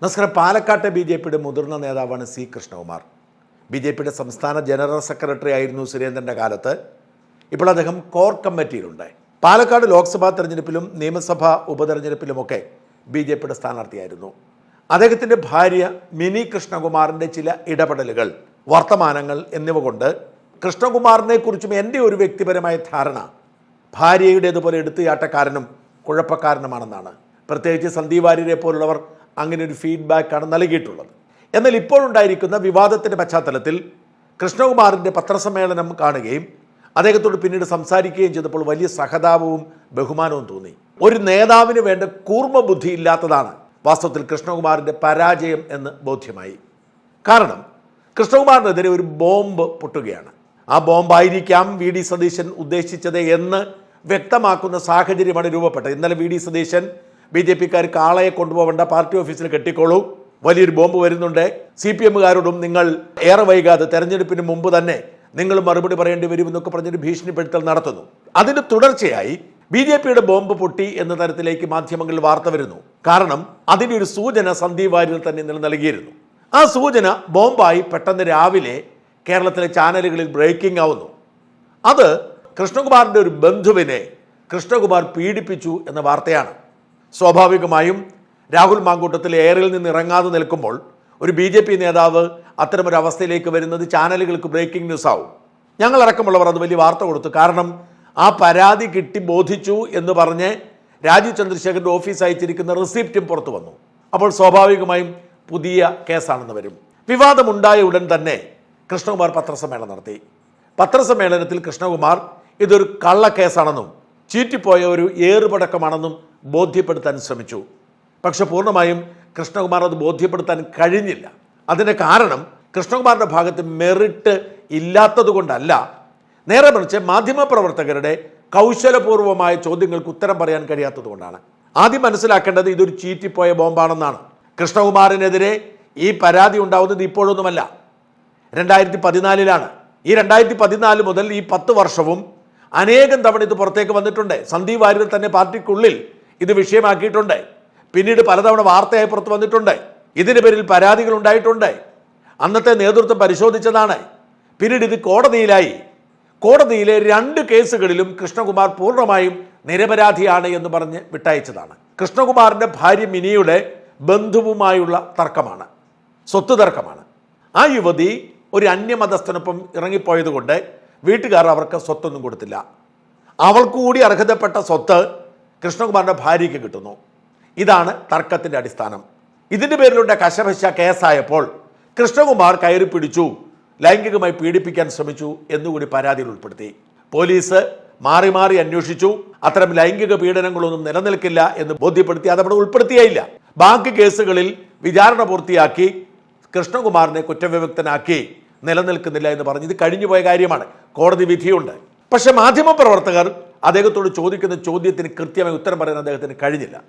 നമസ്കാരം. പാലക്കാട്ടെ B J പിയുടെ മുതിർന്ന നേതാവാണ് സി കൃഷ്ണകുമാർ. ബി ജെ പിയുടെ സംസ്ഥാന ജനറൽ സെക്രട്ടറി ആയിരുന്നു സുരേന്ദ്രന്റെ കാലത്ത്. ഇപ്പോൾ അദ്ദേഹം കോർ കമ്മിറ്റിയിലുണ്ട്. പാലക്കാട് ലോക്സഭാ തെരഞ്ഞെടുപ്പിലും നിയമസഭാ ഉപതെരഞ്ഞെടുപ്പിലുമൊക്കെ ബി ജെ പിയുടെ സ്ഥാനാർത്ഥിയായിരുന്നു. അദ്ദേഹത്തിന്റെ ഭാര്യ മിനി കൃഷ്ണകുമാറിന്റെ ചില ഇടപെടലുകൾ വർത്തമാനങ്ങൾ എന്നിവ കൊണ്ട് കൃഷ്ണകുമാറിനെ കുറിച്ചും എന്റെ ഒരു വ്യക്തിപരമായ ധാരണ ഭാര്യയുടേതുപോലെ എടുത്തുചാട്ടക്കാരനും കുഴപ്പക്കാരനുമാണെന്നാണ്. പ്രത്യേകിച്ച് സന്ദീപ് വാര്യരെ പോലുള്ളവർ അങ്ങനെ ഒരു ഫീഡ്ബാക്കാണ് നൽകിയിട്ടുള്ളത്. എന്നാൽ ഇപ്പോഴുണ്ടായിരിക്കുന്ന വിവാദത്തിന്റെ പശ്ചാത്തലത്തിൽ കൃഷ്ണകുമാറിന്റെ പത്രസമ്മേളനം കാണുകയും അദ്ദേഹത്തോട് പിന്നീട് സംസാരിക്കുകയും ചെയ്തപ്പോൾ വലിയ സഹതാപവും ബഹുമാനവും തോന്നി. ഒരു നേതാവിന് വേണ്ട കൂർമ്മ ബുദ്ധി ഇല്ലാത്തതാണ് വാസ്തവത്തിൽ കൃഷ്ണകുമാറിന്റെ പരാജയം എന്ന് ബോധ്യമായി. കാരണം കൃഷ്ണകുമാറിനെതിരെ ഒരു ബോംബ് പൊട്ടുകയാണ്. ആ ബോംബായിരിക്കാം വി ഡി സതീശൻ ഉദ്ദേശിച്ചത് എന്ന് വ്യക്തമാക്കുന്ന സാഹചര്യമാണ് രൂപപ്പെട്ടത്. ഇന്നലെ V D Satheesan B J പിക്കാർ കാളയെ കൊണ്ടുപോകേണ്ട പാർട്ടി ഓഫീസിൽ കെട്ടിക്കോളൂ. വലിയൊരു ബോംബ് വരുന്നുണ്ട്. സി പി എമ്മുകാരോടും നിങ്ങൾ ഏറെ വൈകാതെ തെരഞ്ഞെടുപ്പിന് മുമ്പ് തന്നെ നിങ്ങൾ മറുപടി പറയേണ്ടി വരുമെന്നൊക്കെ പറഞ്ഞൊരു ഭീഷണിപ്പെടുത്തൽ നടത്തുന്നു. അതിന് തുടർച്ചയായി ബി ജെ പിയുടെ ബോംബ് പൊട്ടി എന്ന തരത്തിലേക്ക് മാധ്യമങ്ങളിൽ വാർത്ത വരുന്നു. കാരണം അതിന്റെ ഒരു സൂചന സന്ദീപ് വാര്യർ തന്നെ ഇന്നലെ നൽകിയിരുന്നു. ആ സൂചന ബോംബായി പെട്ടെന്ന് രാവിലെ കേരളത്തിലെ ചാനലുകളിൽ ബ്രേക്കിംഗ് ആവുന്നു. അത് കൃഷ്ണകുമാറിന്റെ ഒരു ബന്ധുവിനെ കൃഷ്ണകുമാർ പീഡിപ്പിച്ചു എന്ന വാർത്തയാണ്. സ്വാഭാവികമായും രാഹുൽ മാങ്കൂട്ടത്തിൽ എയറിൽ നിന്ന് ഇറങ്ങാതെ നിൽക്കുമ്പോൾ ഒരു ബി ജെ പി നേതാവ് അത്തരമൊരു അവസ്ഥയിലേക്ക് വരുന്നത് ചാനലുകൾക്ക് ബ്രേക്കിംഗ് ന്യൂസ് ആവും. ഞങ്ങളടക്കമുള്ളവർ അത് വലിയ വാർത്ത കൊടുത്തു. കാരണം ആ പരാതി കിട്ടി ബോധിച്ചു എന്ന് പറഞ്ഞ് രാജീവ് ചന്ദ്രശേഖരന്റെ ഓഫീസ് അയച്ചിരിക്കുന്ന റിസിപ്റ്റും പുറത്തു വന്നു. അപ്പോൾ സ്വാഭാവികമായും പുതിയ കേസാണെന്ന് വരും. വിവാദമുണ്ടായ ഉടൻ തന്നെ കൃഷ്ണകുമാർ പത്രസമ്മേളനം നടത്തി. പത്രസമ്മേളനത്തിൽ കൃഷ്ണകുമാർ ഇതൊരു കള്ളക്കേസാണെന്നും ചീറ്റിപ്പോയ ഒരു ഏറുപടക്കമാണെന്നും ബോധ്യപ്പെടുത്താൻ ശ്രമിച്ചു. പക്ഷെ പൂർണമായും കൃഷ്ണകുമാർ അത് ബോധ്യപ്പെടുത്താൻ കഴിഞ്ഞില്ല. അതിന്റെ കാരണം കൃഷ്ണകുമാറിന്റെ ഭാഗത്ത് മെറിറ്റ് ഇല്ലാത്തതുകൊണ്ടല്ല. നേരെ മറിച്ച് മാധ്യമപ്രവർത്തകരുടെ കൗശലപൂർവമായ ചോദ്യങ്ങൾക്ക് ഉത്തരം പറയാൻ കഴിയാത്തതുകൊണ്ടാണ്. ആദ്യം മനസ്സിലാക്കേണ്ടത് ഇതൊരു ചീറ്റിപ്പോയ ബോംബാണെന്നാണ്. കൃഷ്ണകുമാറിനെതിരെ ഈ പരാതി ഉണ്ടാവുന്നത് ഇപ്പോഴൊന്നുമല്ല. രണ്ടായിരത്തി പതിനാലിലാണ്. ഈ രണ്ടായിരത്തി പതിനാല് മുതൽ ഈ പത്ത് വർഷവും അനേകം തവണ ഇത് പുറത്തേക്ക് വന്നിട്ടുണ്ട്. സന്ദീപ് വാര്യർ തന്നെ പാർട്ടിക്കുള്ളിൽ ഇത് വിഷയമാക്കിയിട്ടുണ്ട്. പിന്നീട് പലതവണ വാർത്തയായി പുറത്തു വന്നിട്ടുണ്ട്. ഇതിന് പേരിൽ പരാതികൾ ഉണ്ടായിട്ടുണ്ട്. അന്നത്തെ നേതൃത്വം പരിശോധിച്ചതാണ്. പിന്നീട് ഇത് കോടതിയിലായി. കോടതിയിലെ രണ്ട് കേസുകളിലും കൃഷ്ണകുമാർ പൂർണമായും നിരപരാധിയാണ് എന്ന് പറഞ്ഞ് വിട്ടയച്ചതാണ്. കൃഷ്ണകുമാറിന്റെ ഭാര്യ മിനിയുടെ ബന്ധുവുമായുള്ള തർക്കമാണ്. സ്വത്ത് തർക്കമാണ് ആ യുവതി ഒരു അന്യമതസ്ഥനൊപ്പം ഇറങ്ങിപ്പോയതുകൊണ്ട് വീട്ടുകാർ അവർക്ക് സ്വത്തൊന്നും കൊടുത്തില്ല. അവൾക്ക് കൂടി അർഹതപ്പെട്ട സ്വത്ത് കൃഷ്ണകുമാറിന്റെ ഭാര്യയ്ക്ക് കിട്ടുന്നു. ഇതാണ് തർക്കത്തിന്റെ അടിസ്ഥാനം. ഇതിന്റെ പേരിലുള്ള കശപശ കേസായപ്പോൾ കൃഷ്ണകുമാർ കയറി പിടിച്ചു ലൈംഗികമായി പീഡിപ്പിക്കാൻ ശ്രമിച്ചു എന്നുകൂടി പരാതിയിൽ ഉൾപ്പെടുത്തി. പോലീസ് മാറി മാറി അന്വേഷിച്ചു. അത്തരം ലൈംഗിക പീഡനങ്ങളൊന്നും നിലനിൽക്കില്ല എന്ന് ബോധ്യപ്പെടുത്തി അതവിടെ ഉൾപ്പെടുത്തിയേയില്ല. ബാക്കി കേസുകളിൽ വിചാരണ പൂർത്തിയാക്കി കൃഷ്ണകുമാറിനെ കുറ്റവിമുക്തനാക്കി നിലനിൽക്കുന്നില്ല എന്ന് പറഞ്ഞ് ഇത് കഴിഞ്ഞുപോയ കാര്യമാണ്. കോടതി വിധിയുണ്ട്. പക്ഷെ മാധ്യമപ്രവർത്തകർ അദ്ദേഹത്തോട് ചോദിക്കുന്ന ചോദ്യത്തിന് കൃത്യമായി ഉത്തരം പറയാൻ അദ്ദേഹത്തിന് കഴിഞ്ഞില്ല.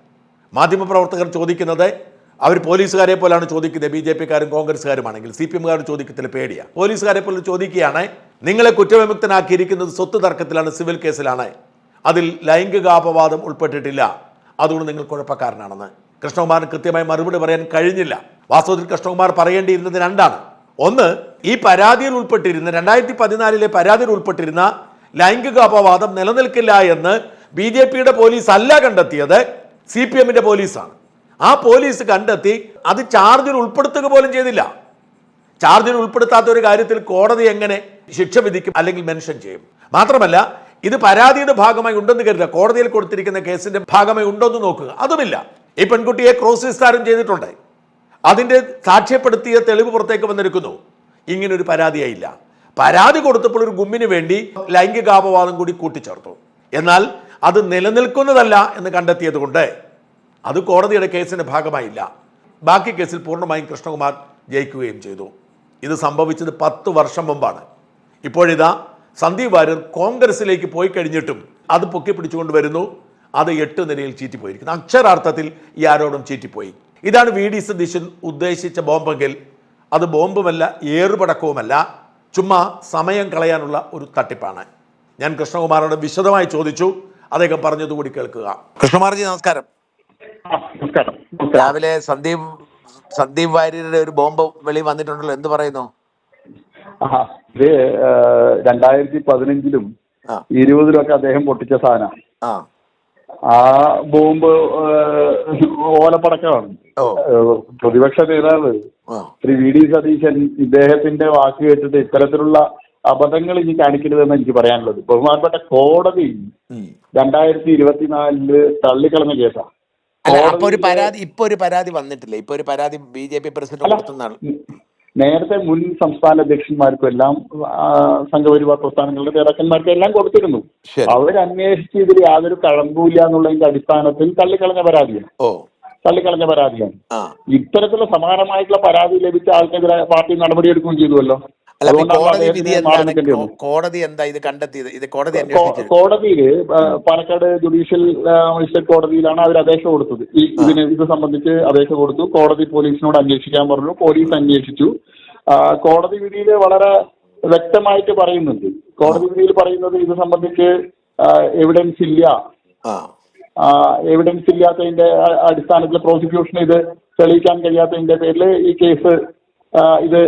മാധ്യമപ്രവർത്തകർ ചോദിക്കുന്നത് അവർ പോലീസുകാരെ പോലാണ് ചോദിക്കുന്നത്. ബി ജെ പിക്കാരും കോൺഗ്രസ്സുകാരുമാണെങ്കിൽ സി പി എമ്മുകാരും ചോദിക്കത്തിൽ പേടിയാണ് പോലീസുകാരെ പോലെ ചോദിക്കുകയാണ് നിങ്ങളെ കുറ്റവിമുക്തനാക്കിയിരിക്കുന്നത് സ്വത്ത് തർക്കത്തിലാണ് സിവിൽ കേസിലാണ്. അതിൽ ലൈംഗികാപവാദം ഉൾപ്പെട്ടിട്ടില്ല. അതുകൊണ്ട് നിങ്ങൾ കുഴപ്പക്കാരനാണെന്ന്. കൃഷ്ണകുമാറിന് കൃത്യമായി മറുപടി പറയാൻ കഴിഞ്ഞില്ല. വാസ്തവത്തിൽ കൃഷ്ണകുമാർ പറയേണ്ടിയിരുന്നത് രണ്ടാണ്. ഒന്ന് ഈ പരാതിയിൽ ഉൾപ്പെട്ടിരുന്ന രണ്ടായിരത്തി പതിനാലിലെ പരാതിയിൽ ഉൾപ്പെട്ടിരുന്ന ലൈംഗിക അപവാദം നിലനിൽക്കില്ല എന്ന് ബി ജെ പിയുടെ പോലീസ് അല്ല കണ്ടെത്തിയത് സി പി എമ്മിന്റെ പോലീസാണ്. ആ പോലീസ് കണ്ടെത്തി അത് ചാർജിൽ ഉൾപ്പെടുത്തുക പോലും ചെയ്തില്ല. ചാർജിൽ ഉൾപ്പെടുത്താത്ത ഒരു കാര്യത്തിൽ കോടതി എങ്ങനെ ശിക്ഷ വിധിക്കും അല്ലെങ്കിൽ മെൻഷൻ ചെയ്യും? മാത്രമല്ല ഇത് പരാതിയുടെ ഭാഗമായി ഉണ്ടെന്ന് കരുതുക. കോടതിയിൽ കൊടുത്തിരിക്കുന്ന കേസിന്റെ ഭാഗമായി ഉണ്ടോ എന്ന് നോക്കുക. അതുമില്ല. ഈ പെൺകുട്ടിയെ ക്രോസ് വിസ്താരം ചെയ്തിട്ടുണ്ട്. അതിന്റെ സാക്ഷ്യപ്പെടുത്തിയ തെളിവ് പുറത്തേക്ക് വന്നിരിക്കുന്നു. ഇങ്ങനൊരു പരാതിയായില്ല. പരാതി കൊടുത്തപ്പോൾ ഒരു ഗുമ്മിന് വേണ്ടി ലൈംഗികാപവാദം കൂടി കൂട്ടിച്ചേർത്തു. എന്നാൽ അത് നിലനിൽക്കുന്നതല്ല എന്ന് കണ്ടെത്തിയത് കൊണ്ട് അത് കോടതിയുടെ കേസിന്റെ ഭാഗമായില്ല. ബാക്കി കേസിൽ പൂർണമായും കൃഷ്ണകുമാർ ജയിക്കുകയും ചെയ്തു. ഇത് സംഭവിച്ചത് പത്ത് വർഷം മുമ്പാണ്. ഇപ്പോഴിതാ സന്ദീപ് വാര്യർ കോൺഗ്രസിലേക്ക് പോയി കഴിഞ്ഞിട്ടും അത് പൊക്കി പിടിച്ചുകൊണ്ട് വരുന്നു. അത് എട്ട് നിലയിൽ ചീറ്റിപ്പോയിരിക്കുന്നു. അക്ഷരാർത്ഥത്തിൽ ഈ ആരോടും ചീറ്റിപ്പോയി. ഇതാണ് വി ഡി സതീശൻ ഉദ്ദേശിച്ച ബോംബെങ്കിൽ. അത് ബോംബുമല്ല ഏറുപടക്കവുമല്ല. ചുമ്മാ സമയം കളയാനുള്ള ഒരു തട്ടിപ്പാണ്. ഞാൻ കൃഷ്ണകുമാറോട് വിശദമായി ചോദിച്ചു. അദ്ദേഹം പറഞ്ഞതുകൂടി കേൾക്കുക. കൃഷ്ണകുമാർജി നമസ്കാരം. ആ, നമസ്കാരം. നമസ്കാരം രാവിലെ സന്ദീപ് സന്ദീപ് വാര്യരുടെ ഒരു ബോംബ് വെളി വന്നിട്ടുണ്ടല്ലോ. എന്ത് പറയുന്നു? ആ ഇത് രണ്ടായിരത്തി പതിനഞ്ചിലും ഇരുപതിലും ഒക്കെ അദ്ദേഹം പൊട്ടിച്ച സാധനം. ആ ബോംബ് ഓലപ്പടക്കമാണ്. പ്രതിപക്ഷ നേതാവ് ശ്രീ വി ഡി സതീശൻ ഇദ്ദേഹത്തിന്റെ വാക്ക് കേട്ടിട്ട് ഇത്തരത്തിലുള്ള അബദ്ധങ്ങൾ ഇനി കാണിക്കരുതെന്ന് എനിക്ക് പറയാനുള്ളത്. ബഹുമാനപ്പെട്ട കോടതി. രണ്ടായിരത്തി ഇരുപത്തിനാലിൽ തള്ളിക്കളഞ്ഞ കേസാണ് അപ്പൊ ഒരു പരാതി ഇപ്പൊ ഒരു പരാതി വന്നിട്ടില്ല? ഇപ്പൊ ഒരു പരാതി ബി ജെ പി പ്രസിഡന്റ് നേരത്തെ മുൻ സംസ്ഥാന അധ്യക്ഷന്മാർക്കും എല്ലാം സംഘപരിവാർ പ്രസ്ഥാനങ്ങളുടെ നേതാക്കന്മാർക്കും എല്ലാം കൊടുത്തിരുന്നു. അവരന്വേഷിച്ച് ഇതിൽ യാതൊരു കഴമ്പൂല്ല എന്നുള്ളതിന്റെ അടിസ്ഥാനത്തിൽ തള്ളിക്കളഞ്ഞ പരാതിയാണ്. തള്ളിക്കളഞ്ഞ പരാതിയാണ്. ഇത്തരത്തിലുള്ള സമാനമായിട്ടുള്ള പരാതി ലഭിച്ച ആൾക്കെതിരെ പാർട്ടി നടപടിയെടുക്കുകയും ചെയ്തുവല്ലോ. അല്ല കോടതി വിധി എന്താണ്? കോടതി എന്താ ഇത് കണ്ടെത്തിയത്? ഇത് കോടതി കോടതിയിൽ പാലക്കാട് ജുഡീഷ്യൽ മജിസ്ട്രേറ്റ് കോടതിയിലാണ് അവർ അപേക്ഷ കൊടുത്തത്. ഈ ഇതിന് ഇത് സംബന്ധിച്ച് അപേക്ഷ കൊടുത്തു. കോടതി പോലീസിനോട് അന്വേഷിക്കാൻ പറഞ്ഞു. പോലീസ് അന്വേഷിച്ചു. കോടതി വിധിയിൽ വളരെ വ്യക്തമായിട്ട് പറയുന്നുണ്ട്. കോടതി വിധിയിൽ പറയുന്നത് ഇത് സംബന്ധിച്ച് എവിഡൻസ് ഇല്ല. എവിഡൻസ് ഇല്ലാത്തതിന്റെ അടിസ്ഥാനത്തിൽ പ്രോസിക്യൂഷൻ ഇത് തെളിയിക്കാൻ കഴിയാത്തതിന്റെ പേരിൽ ഈ കേസ് ഇത്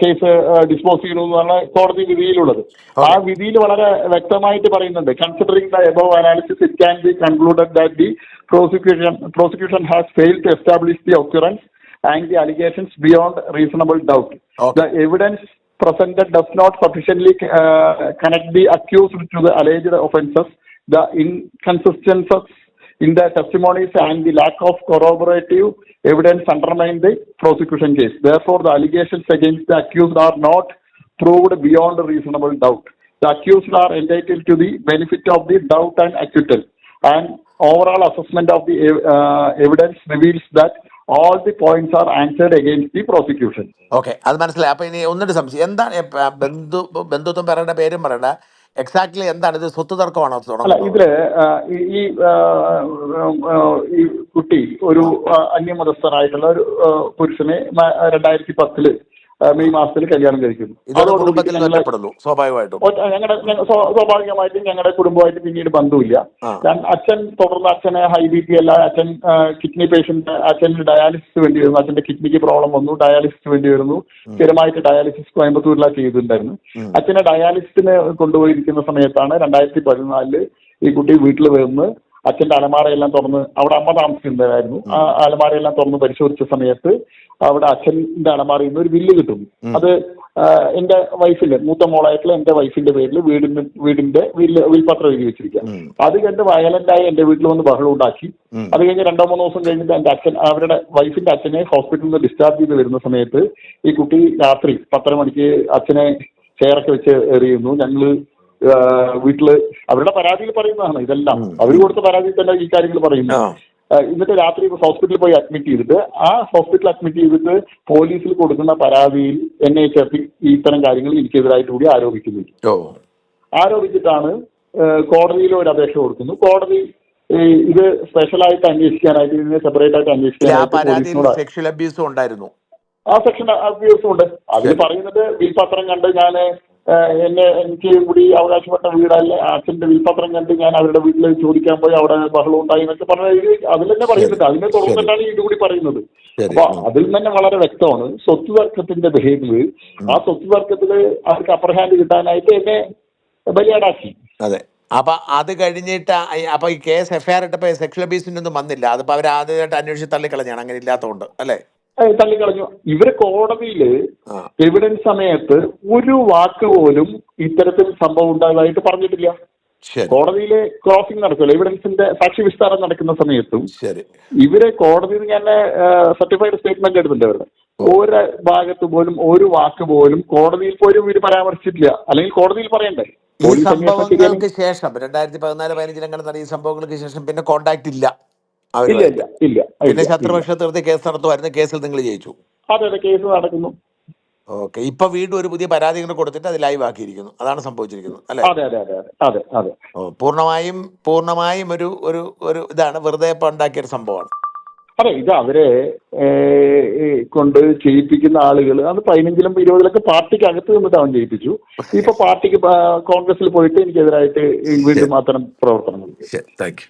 കേസ് ഡിസ്പോസ് ചെയ്യണമെന്നാണ് കോടതി വിധിയിലുള്ളത്. ആ വിധിയിൽ വളരെ വ്യക്തമായിട്ട് പറയുന്നുണ്ട്. Considering the above analysis it can be concluded that the prosecution prosecution has fail to establish the occurrence and the allegations beyond reasonable doubt the evidence presented does not sufficiently uh, connect accused to to the alleged the the in the the and the lack of of corroborative evidence undermine the prosecution case. Therefore, the allegations against the accused are not proved beyond reasonable doubt. The accused are entitled to the benefit of the doubt and acquittal. And overall assessment of the uh, evidence reveals that all the points are answered against the prosecution. Okay അത് മനസ്സിലായി അപ്പൊ ഇനി ഒന്നിട്ട് സംശയം എന്താണ് bendu ബന്ധു ബന്ധുത്വം പറയേണ്ട പേരും പറയണ്ട എക്സാക്ട്ലി എന്താണ്? ഇത് സ്വത്ത് തർക്കമാണോ അല്ല ഇതിൽ ഈ- ഈ കുട്ടി ഒരു അന്യമതസ്ഥനായിട്ടുള്ള ഒരു പുരുഷനെ രണ്ടായിരത്തി പത്തിൽ മെയ് മാസത്തിൽ കല്യാണം കഴിക്കുന്നു. ഞങ്ങളുടെ ഞങ്ങ- സ്വാ- സ്വാഭാവികമായിട്ടും ഞങ്ങളുടെ കുടുംബമായിട്ട് പിന്നീട് ബന്ധമില്ല. അച്ഛൻ തുടർന്ന് അച്ഛനെ ഹൈ ബി പി അല്ല അച്ഛൻ കിഡ്നി പേഷ്യന്റ് അച്ഛന് ഡയാലിസിസ് വേണ്ടി വരുന്നു. അച്ഛന്റെ കിഡ്നിക്ക് പ്രോബ്ലം വന്നു ഡയാലിസിസ് വേണ്ടി വരുന്നു. സ്ഥിരമായിട്ട് ഡയാലിസിസ് കോയമ്പത്തൂരിലാണ് ചെയ്തിട്ടുണ്ടായിരുന്നു. അച്ഛനെ ഡയാലിസിസിന് കൊണ്ടുപോയിരിക്കുന്ന സമയത്താണ് രണ്ടായിരത്തി പതിനാലിൽ ഈ കുട്ടി വീട്ടിൽ വന്ന് അച്ഛന്റെ അലമാരയെല്ലാം തുറന്ന് അവിടെ അമ്മ താമസിക്കുന്നതായിരുന്നു ആ അലമാരയെല്ലാം തുറന്ന് പരിശോധിച്ച സമയത്ത് അവിടെ അച്ഛന്റെ അലമാരയിൽ നിന്ന് ഒരു ബില്ല് കിട്ടും. അത് എന്റെ വൈഫിന്റെ മൂത്ത മോളായിട്ടുള്ള എന്റെ വൈഫിന്റെ പേരിൽ വീടിന്റെ വീടിന്റെ വില്ല് വിൽപത്രം എഴുതി വെച്ചിരിക്കുക. അത് കണ്ട് വയലന്റായി എന്റെ വീട്ടിൽ വന്ന് ബഹളം ഉണ്ടാക്കി. അത് കഴിഞ്ഞ് രണ്ടോ മൂന്നോ ദിവസം കഴിഞ്ഞിട്ട് എന്റെ അച്ഛൻ അവരുടെ വൈഫിന്റെ അച്ഛനെ ഹോസ്പിറ്റലിൽ നിന്ന് ഡിസ്ചാർജ് ചെയ്ത് വരുന്ന സമയത്ത് ഈ കുട്ടി രാത്രി പത്തര മണിക്ക് അച്ഛനെ ചെയറൊക്കെ വെച്ച് എറിയുന്നു. ഞങ്ങൾ വീട്ടിൽ അവരുടെ പരാതിയിൽ പറയുന്നതാണ് ഇതെല്ലാം. അവർ കൊടുത്ത പരാതിയിൽ തന്നെ ഈ കാര്യങ്ങൾ പറയുന്നു. എന്നിട്ട് രാത്രി ഹോസ്പിറ്റലിൽ പോയി അഡ്മിറ്റ് ചെയ്തിട്ട് ആ ഹോസ്പിറ്റലിൽ അഡ്മിറ്റ് ചെയ്തിട്ട് പോലീസിൽ കൊടുക്കുന്ന പരാതിയിൽ എന്നെ ചേർത്തി ഇത്തരം കാര്യങ്ങൾ എനിക്കെതിരായിട്ട് കൂടി ആരോപിക്കുന്നു ആരോപിച്ചിട്ടാണ് കോടതിയിൽ ഒരു അപേക്ഷ കൊടുക്കുന്നു. കോടതി ഇത് സ്പെഷ്യലായിട്ട് അന്വേഷിക്കാനായിട്ട് ഇതിനെ സെപ്പറേറ്റ് ആയിട്ട് അന്വേഷിക്കാൻ സെക്ഷൽ അബ്യൂസും ഉണ്ടായിരുന്നു. ആ സെക്ഷൻ അബ്യൂസും ഉണ്ട്. അതിൽ പറയുന്നത് വിൽപത്രം കണ്ട് ഞാൻ എന്നെ എനിക്ക് കൂടി അവകാശപ്പെട്ട വീടല്ല. അച്ഛന്റെ വിൽപത്രം കണ്ട് ഞാൻ അവരുടെ വീട്ടിൽ ചോദിക്കാൻ പോയി അവിടെ ബഹളം ഉണ്ടായി എന്നൊക്കെ പറഞ്ഞ അതിൽ തന്നെ പറയുന്നുണ്ട്. അതിനെ തുടർന്നിട്ടാണ് ഇത് കൂടി പറയുന്നത്. അപ്പൊ അതിൽ തന്നെ വളരെ വ്യക്തമാണ് സ്വത്ത് തർക്കത്തിന്റെ ബിഹേവിയർ ആ സ്വത്ത് തർക്കത്തിൽ അവർക്ക് അപ്പർ ഹാൻഡ് കിട്ടാനായിട്ട് എന്നെ ബലിയാടാക്കി. അതെ. അപ്പൊ അത് കഴിഞ്ഞിട്ട് അപ്പൊ ഈ കേസ് എഫ്ഐആർ ഇട്ടപ്പോ സെക്ഷൽ അബ്യൂസിന്റെ ഒന്നും വന്നില്ല. അതിപ്പോ അവർ ആദ്യമായിട്ട് അന്വേഷിച്ച് തള്ളിക്കളഞ്ഞാണ് അങ്ങനെ ഇല്ലാത്തതുകൊണ്ട് അല്ലേ? തള്ളിക്കളഞ്ഞു. ഇവർ കോടതിയിൽ എവിഡൻസ് സമയത്ത് ഒരു വാക്ക് പോലും ഇത്തരത്തിൽ സംഭവം ഉണ്ടായതായിട്ട് പറഞ്ഞിട്ടില്ല. കോടതിയിലെ ക്രോസിംഗ് നടക്കുമല്ലോ എവിഡൻസിന്റെ സാക്ഷി വിസ്താരം നടക്കുന്ന സമയത്തും ഇവരെ കോടതിയിൽ നിന്ന് ഞാൻ സർട്ടിഫൈഡ് സ്റ്റേറ്റ്മെന്റ് എടുത്തിട്ടുണ്ട് അവരുടെ ഒരു ഭാഗത്ത് പോലും ഒരു വാക്ക് പോലും കോടതിയിൽ പോലും ഇവർ പരാമർശിച്ചിട്ടില്ല. അല്ലെങ്കിൽ കോടതിയിൽ പറയണ്ടേ? ഈ സംഭവങ്ങൾക്ക് ശേഷം രണ്ടായിരത്തി പതിനാല് പതിനഞ്ചിൽ അങ്ങനെ നടന്ന ഈ സംഭവങ്ങൾക്ക് ശേഷം പിന്നെ കോണ്ടാക്ട് ഇല്ല. ഇല്ല ഇല്ല ഇല്ല പിന്നെ ഇല്ല, ഇല്ല. ശത്രുപക്ഷ കേസ് നടത്തുമായിരുന്നു. കേസിൽ നിങ്ങൾ ജയിച്ചു. അതെ അതെ കേസ് നടക്കുന്നു. ഓക്കെ ഇപ്പൊ വീണ്ടും ഒരു പുതിയ പരാതി കൂടെ കൊടുത്തിട്ട് അത് ലൈവ് ആക്കിയിരിക്കുന്നു. അതാണ് സംഭവിച്ചിരിക്കുന്നത് അല്ലെ? അതെ അതെ അതെ അതെ അതെ അതെ. ഓ പൂർണമായും പൂർണമായും ഒരു ഒരു ഒരു ഇതാണ് വെറുതെ ഇപ്പൊ ഉണ്ടാക്കിയ ഒരു സംഭവമാണ്. അതെ ഇത് അവരെ ഏഹ്, ഈ കൊണ്ട് ചെയ്യിപ്പിക്കുന്ന ആളുകൾ അത് പതിനഞ്ചിലും ഇരുപതിലൊക്കെ പാർട്ടിക്ക് അകത്ത് നിന്നിട്ട് അവൻ ചെയ്യിപ്പിച്ചു ഇപ്പൊ പാർട്ടിക്ക് പ- കോൺഗ്രസിൽ പോയിട്ട് എനിക്കെതിരായിട്ട് വീണ്ടും മാത്രം പ്രവർത്തനം ശരി താങ്ക് യു.